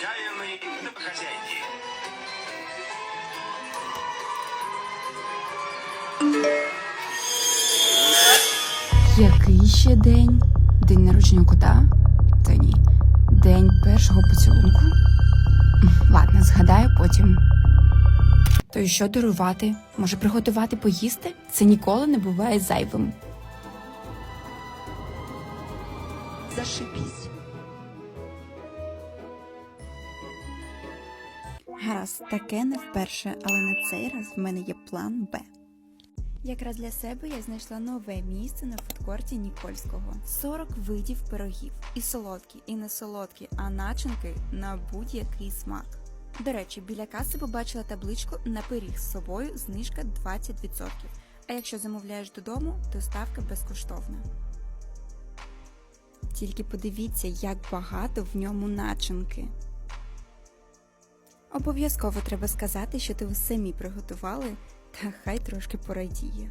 отчаянной домохозяйки. Який ще день? День народження кота? Та ні. День першого поцілунку? Ладно, згадаю потім. То й що дарувати? Може приготувати поїсти? Це ніколи не буває зайвим. Зашибісь. Гаразд, таке не вперше, але на цей раз в мене є план Б. Якраз для себе я знайшла нове місце на фудкорті Нікольського. 40 видів пирогів. І солодкі, і не солодкі, а начинки на будь-який смак. До речі, біля каси побачила табличку на пиріг з собою знижка 20%. А якщо замовляєш додому, доставка безкоштовна. Тільки подивіться, як багато в ньому начинки. Обов'язково треба сказати, що ти все самі приготували, та хай трошки порадіє.